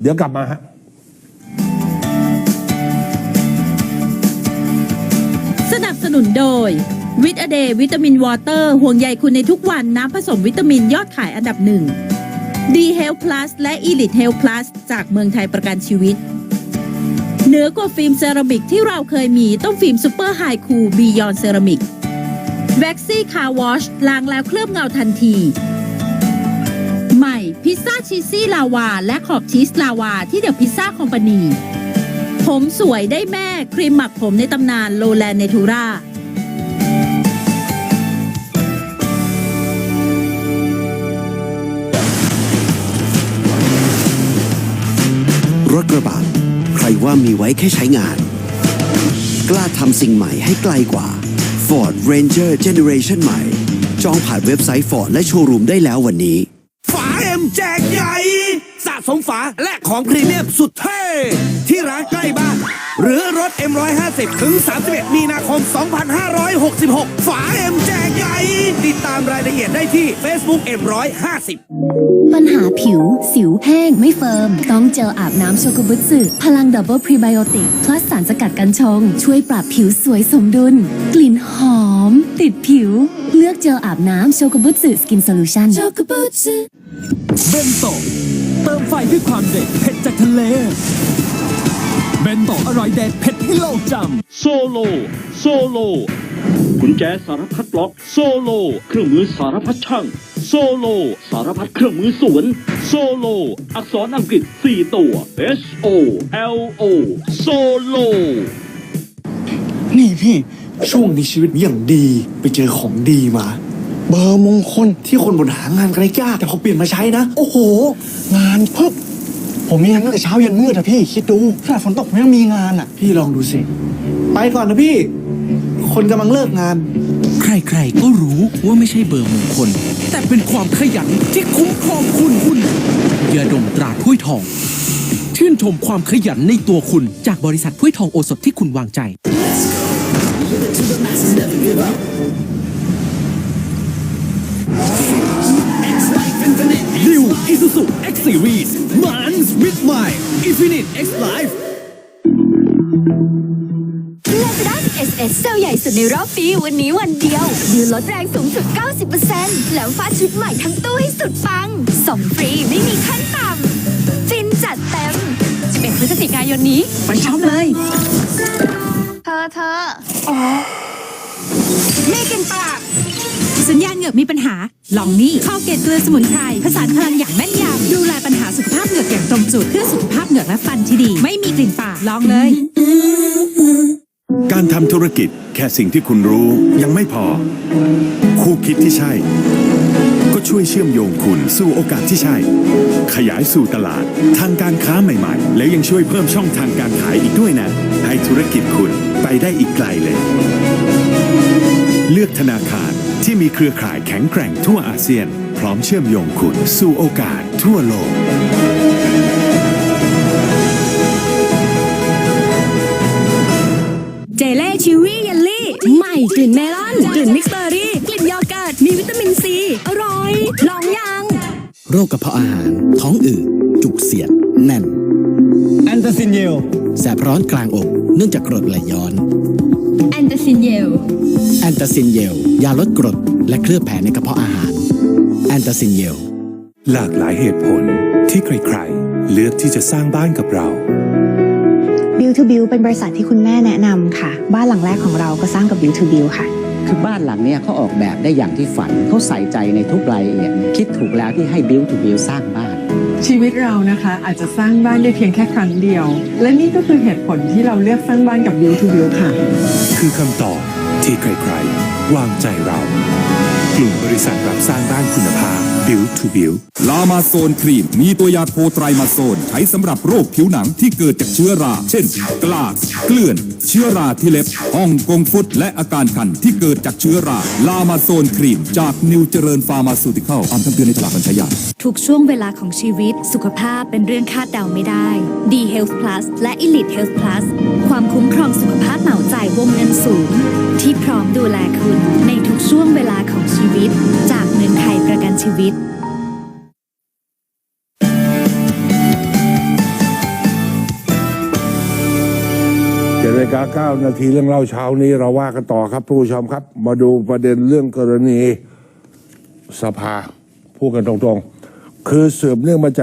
เดี๋ยวกลับมาฮะสนับสนุนโดยวิตอเดย์วิตามินวอเตอร์ห่วงใยคุณในทุกวันน้ำผสมวิตามินยอดขายอันดับหนึ่ง D Health Plus และ Elite Health Plus จากเมืองไทยประกันชีวิตเหนือกว่าฟิล์มเซรามิกที่เราเคยมีต้องฟิล์มซูเปอร์ไฮคูลบียอนเซรามิกแว็กซี่คาร์วอชล้างแล้วเคลือบเงาทันที ใหม่พิซซ่าชีสซี่ลาวา และขอบชีสลาวา ที่เดอะพิซซ่าคอมพานี ผมสวยได้แม่ครีมหมักผมในตำนานโลแลนเนทูรารถกระบะใครว่ามีไว้แค่ใช้งาน กล้าทำสิ่งใหม่ให้ไกลกว่า Ford Ranger Generation ใหม่ จองผ่านเว็บไซต์ Ford และโชว์รูมได้แล้ววันนี้ แจกใหญ่ สะสมฝาและของพรีเมียมสุดเท่ที่ร้านใกล้บ้าน หรือรถ M150 ถึง 31 มีนาคม 2566 ฝาเอ็มแจกใหญ่ติดตามรายละเอียดได้ที่ Facebook M150 ปัญหาผิว สิวแห้งไม่เฟิร์ม ต้องเจลอาบน้ำโชกุบุตสึพลังดับเบิลพรีไบโอติก พลัสสารสกัดกันชง ช่วยปรับผิวสวยสมดุล กลิ่นหอม ติดผิว เลือกเจลอาบน้ำโชกุบุตสึสกินโซลูชันโชกุบุตสึเบนโตะเติมไฟด้วยความเด็ดเผ็ดจากทะเลเบนโตะอร่อยเด็ดเผ็ดให้โลกจำโซโลโซโล กุญแจสารพัดล็อกโซโล เครื่องมือสารพัดช่าง โซโล สารพัดเครื่องมือสวน โซโล อักษรอังกฤษ 4 ตัว S O L O โซโล นี่พี่ ช่วงนี้ชีวิตอย่างดี ไปเจอของดีมา เบอร์มงคลที่คนบนหางานกันยากแต่เขาเปลี่ยนมาใช้นะ โอ้โห งานพึบผมมีงานตั้งแต่เช้ายันมืดอะพี่ คิดดูขนาดฝนตกผมยังมีงานอะพี่ลองดูสิ ไปก่อนนะพี่ คนกำลังเลิกงาน ใครๆ ก็รู้ว่าไม่ใช่เบอร์มงคล แต่เป็นความขยันที่คุ้มครองคุณคุณยาดมตราถ้วยทอง ชื่นชมความขยันในตัวคุณจากบริษัทถ้วยทองโอสถที่คุณวางใจ New Isuzu X Series มัน with my Infinite X Life Lazada SS เซลล์ใหญ่สุดในรอบปีวันนี้วันเดียวดีลลดแรงสูงสุด 90%แล้วฟาดชุดใหม่ทั้งตู้ให้สุดปัง ส่งฟรีไม่มีขั้นต่ำฟินจัดเต็ม 11 พฤศจิกายนนี้ไปช็อปเลย เธอเธออ๋อไม่กินปากสัญญาณเหงือกมีปัญหา ลองนี่ข้าวเกตเกลือสมุนไพรผสานพลังอย่างแม่นยำดูแลปัญหาสุขภาพเหงือกอย่างตรงจุดเพื่อสุขภาพเหงือกและฟันที่ดี ไม่มีกลิ่นปากลองเลยการทำธุรกิจแค่สิ่งที่คุณรู้ยังไม่พอ คู่คิดที่ใช่ ก็ช่วยเชื่อมโยงคุณสู่โอกาสที่ใช่ ขยายสู่ตลาดทางการค้าใหม่ๆ แล้วยังช่วยเพิ่มช่องทางการขายอีกด้วยนะ ให้ธุรกิจคุณไปได้อีกไกลเลย เลือกธนาคารที่มีเครือข่ายแข็งแกร่งทั่วอาเซียน พร้อมเชื่อมโยงคุณสู่โอกาสทั่วโลก ลี่ใหม่กลิ่นเมลอน กลิ่นมิกซ์เบอร์รี่ กลิ่นโยเกิร์ต มีวิตามินซี อร่อย ลองยัง โรคกระเพาะอาหาร ท้องอืด จุกเสียด แน่น แอนตาซินเยล แสบร้อนกลางอก เนื่องจากกรดไหลย้อน แอนตาซินเยล แอนตาซินเยล ยาลดกรด และเคลือบแผลในกระเพาะอาหาร แอนตาซินเยล หลากหลายเหตุผลที่ใครๆ เลือกที่จะสร้างบ้านกับเรา Build to Build เป็นบริษัทที่คุณแม่แนะนำค่ะ บ้านหลังแรกของเราก็สร้างกับ Build to Build ค่ะ คือบ้านหลังเนี้ยเขาออกแบบได้อย่างที่ฝันเขาใส่ใจในทุกรายละเอียดคิดถูกแล้วที่ให้ Build to Build สร้างบ้าน ชีวิตเรานะคะอาจจะสร้างบ้านได้เพียงแค่ครั้งเดียว และนี่ก็คือเหตุผลที่เราเลือกสร้างบ้านกับ Build to Build ค่ะ คือคำตอบที่ใครๆวางใจเราก ลุ่มบริษัทรับสร้างบ้านคุณภาพ Build to Build ลามาโซนครีม มีตัวยาโทไตรมาโซน ใช้สำหรับโรคผิวหนังที่เกิดจากเชื้อรา เช่น กล้าเกลื่อน เชื้อราที่เล็บห้องกงฟุดและอาการคันที่เกิดจากเชื้อรา ลามาโซนครีม จากนิวเจริญฟาร์มาซูติคอลอ่านคำเตือนในฉลากบัญชายาทุกช่วงเวลาของชีวิตสุขภาพเป็นเรื่องคาดเดาไม่ได้ D Health Plus และ Elite Health Plus ความคุ้มครองสุขภาพเหมาจ่ายวงเงินสูง ที่พร้อมดูแลคุณในทุกช่วงเวลาของชีวิต จากเมืองไทยประกันชีวิต เจ็ดนาฬิกาเก้านาทีเรื่องเล่าเช้านี้เราว่ากันต่อครับผู้ชมครับ มาดูประเด็นเรื่องกรณีสภาพูดกันตรงๆ คือเสื่อมเนื่องมาจาก